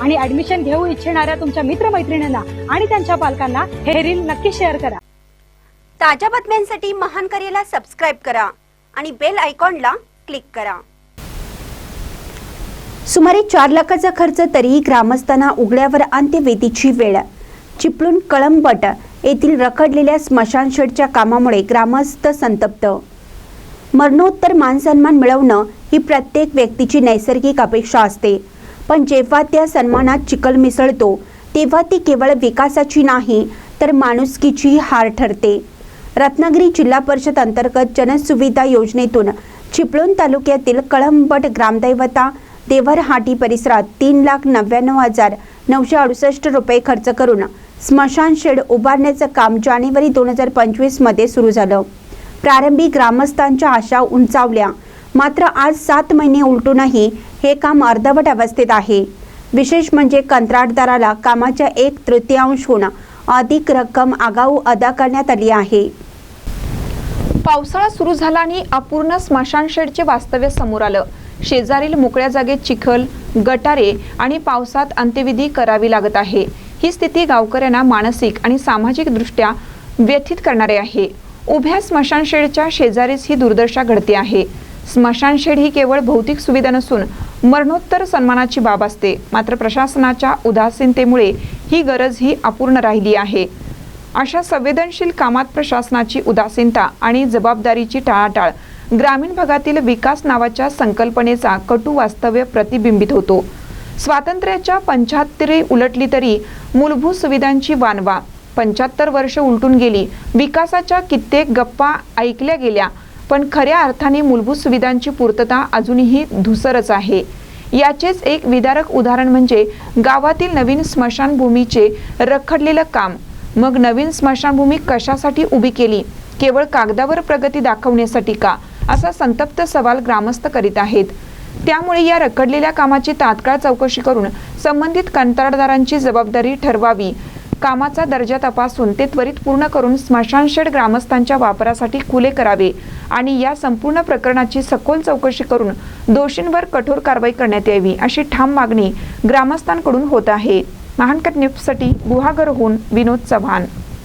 आणि ऍडमिशन घेऊ इच्छिणाऱ्या तुमच्या मित्रमैत्रिणींना आणि त्यांच्या पालकांना हे रील नक्की शेअर करा. ताज्या बातम्यांसाठी महान करेला सबस्क्राईब करा आणि बेल आयकॉनला क्लिक करा. सुमारे चार लाखाचा खर्च तरीही ग्रामस्थांना उघड्यावर अंत्यवेदीची वेळ. चिपळूण कळंबट येथील रखडलेल्या स्मशानशेडच्या कामामुळे ग्रामस्थ संतप्त. मरणोत्तर मानसन्मान मिळवणं ही प्रत्येक व्यक्तीची नैसर्गिक अपेक्षा असते. पण जेव्हा त्या सन्मानात चिखल मिसळतो तेव्हा ती केवळ विकासाची नाही तर माणुसकीची हार ठरते. रत्नागिरी जिल्हा परिषद अंतर्गत जनसुविधा योजनेतून चिपळूण तालुक्यातील कळंबट ग्रामदैवता देवरहाटी परिसरात तीन लाख नव्याण्णव हजार नऊशे अडुसष्ट रुपये खर्च करून स्मशान शेड उभारण्याचं काम जानेवारी दोन हजार पंचवीसमध्ये सुरू झालं. प्रारंभी ग्रामस्थांच्या आशा उंचावल्या. मात्र आज सात महिने उलटूनही हे काम अर्धवट अवस्थेत आहे. विशेष म्हणजे कंत्राटदाराला कामाच्या एक तृतीयांशहून अधिक रक्कम आगाऊ अदा करण्यात आली आहे. पावसाळा सुरू झाला आणि अपूर्ण स्मशानशेडचे वास्तव्य समोर आलं. शेजारील मोकळ्या जागेत चिखल गटारे आणि पावसात अंत्यविधी करावी लागत आहे. ही स्थिती गावकऱ्यांना मानसिक आणि सामाजिक दृष्ट्या व्यथित करणारे आहे. उभ्या स्मशानशेडच्या शेजारीच ही दुर्दशा घडते आहे. स्मशानशेड ही केवळ भौतिक सुविधा नसून मरणोत्तर सन्मानाची बाब असते. मात्र प्रशासनाच्या उदासीनतेमुळे ही गरज ही अपूर्ण राहिली आहे. अशा संवेदनशील कामात प्रशासनाची उदासीनता आणि जबाबदारीची टाळाटाळ ग्रामीण भागातील विकास नावाच्या संकल्पनेचा कटू वास्तव्य प्रतिबिंबित होतो. स्वातंत्र्याच्या पंच्याहत्तरी उलटली तरी मूलभूत सुविधांची वानवा. पंच्याहत्तर वर्ष उलटून गेली. विकासाच्या कित्येक गप्पा ऐकल्या गेल्या. पण खऱ्या अर्थाने मूलभूत सुविधांची पूर्तता अजूनही धुसरच आहे. याचेच एक विदारक उदाहरण म्हणजे गावातील नवीन स्मशानभूमीचे रखडलेलं काम. मग नवीन स्मशानभूमी कशासाठी उभी केली? केवळ कागदावर प्रगती दाखवण्यासाठी का? असा संतप्त सवाल ग्रामस्थ करीत आहेत. त्यामुळे या रखडलेल्या कामाची तात्काळ चौकशी करून संबंधित कंत्राटदारांची जबाबदारी ठरवावी. कामाचा दर्जा तपासून ते त्वरित पूर्ण करून स्मशानशेड ग्रामस्थांच्या वापरासाठी खुले करावे आणि या संपूर्ण प्रकरणाची सखोल चौकशी करून दोषींवर कठोर कारवाई करण्यात यावी अशी ठाम मागणी ग्रामस्थांकडून होत आहे. महानकट न्यूजसाठी गुहागरहून विनोद चव्हाण.